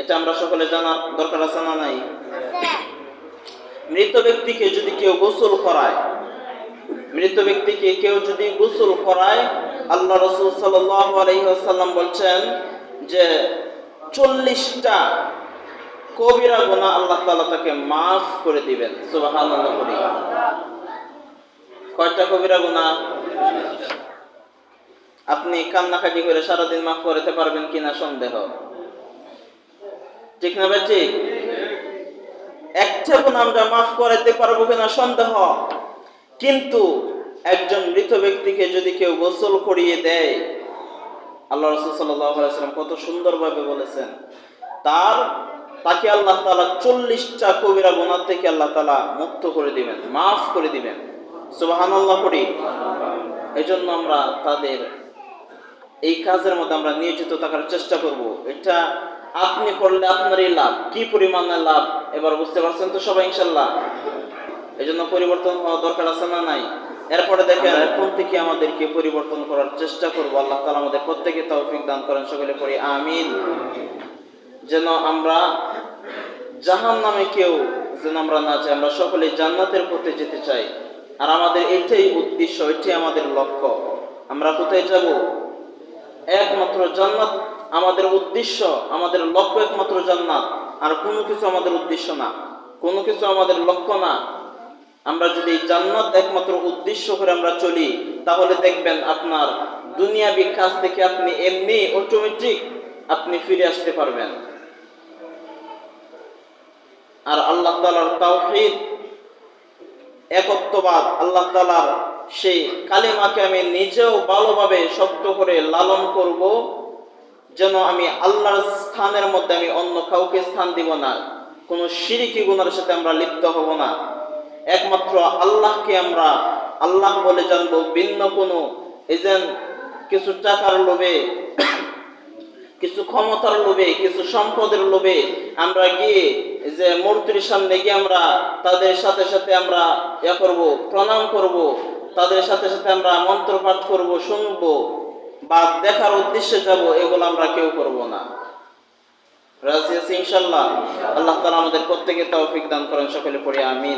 এটা আমরা সকলে জানা দরকার আছে না নাই? মৃত ব্যক্তিকে যদি কেউ গোসল করায় মৃত ব্যক্তিকে কেউ যদি গোসল করায় আল্লাহ রসুল সাল্লাম বলছেন যে চল্লিশটা কবিরা গোনা আল্লাহ তালা তাকে মাফ করে দিবেন। সুবাহ করি কয়টা কবিরা গোনা? আপনি কান্নাকাটি করে সারাদিন মাফ করতে পারবেন কিনা সন্দেহ? ঠিক না ভাই, ঠিক? একটা গুণ আমরা মাফ করাতে পারব কিনা সন্দেহ। কিন্তু একজন মৃত ব্যক্তিকে যদি কেউ গোসল করিয়ে দেয়, আল্লাহ রসুল সাল্লাম কত সুন্দরভাবে বলেছেন, তার, তাকে আল্লাহ তালা চল্লিশটা কবিরা গুণার থেকে আল্লাহ তালা মুক্ত করে দিবেন, মাফ করে দিবেন। সুবাহান আল্লাহ করি এই জন্য আমরা তাদের এই কাজের মধ্যে আমরা নিয়োজিত থাকার চেষ্টা করব। এটা আপনি করলে আপনারই লাভ। কি পরিমাণের লাভ? এবার বুঝতে পারছেন তো সবাই, ইনশাল্লাহ? এই জন্য পরিবর্তন হওয়া দরকার আছে না নাই? এরপরে দেখেন এখন থেকে আমাদেরকে পরিবর্তন করার চেষ্টা করব। আল্লাহ তালা আমাদের প্রত্যেকে তৌফিক দান করেন, সকলে পড়ি, আমিন। যেন আমরা জাহান নামে কেউ যেন আমরা না চাই আমরা সকলে জান্নাতের পথে যেতে চাই। আর আমাদের এটাই উদ্দেশ্য, এটাই আমাদের লক্ষ্য। আমরা কোথায় যাব? একমাত্র জান্নাত আমাদের উদ্দেশ্য, আমাদের লক্ষ্য একমাত্র জান্নাত। আর কোনো কিছু আমাদের উদ্দেশ্য না। কোনো কিছু আমাদের লক্ষ্য না। আমরা যদি জান্নাত একমাত্র উদ্দেশ্য করে আমরা চলি, তাহলে দেখবেন আপনার দুনিয়াবি কাজ থেকে আপনি এমনি অটোমেটিক আপনি ফিরে আসতে পারবেন। আর আল্লাহ তালার তাওহিদ, একত্ববাদ, আল্লাহ তালার সেই কালিমাকে আমি নিজেও ভালোভাবে শক্ত করে লালন করব। যেন আমি আল্লাহর স্থানের মধ্যে আমি অন্য কাউকে স্থান দিব না। কোনো সিরিকি গুণার সাথে আমরা লিপ্ত হব না। একমাত্র আল্লাহকে আমরা আল্লাহ বলে জানব ভিন্ন কোনো। কিছু টাকার লোভে, কিছু ক্ষমতার লোভে, কিছু সম্পদের লোভে আমরা গিয়ে যে মূর্তির সামনে গিয়ে আমরা তাদের সাথে সাথে আমরা ইয়া করব, প্রণাম করব, তাদের সাথে সাথে আমরা মন্ত্র পাঠ করব, শুনব। বা দেখার উদ্দেশ্যে যাব, এগুলো আমরা কেউ করব না। রাজি আছি ইনশাল্লাহ। আল্লাহ তালা আমাদের প্রত্যেকে তৌফিক দান করেন, সকলে পড়ি আমিন।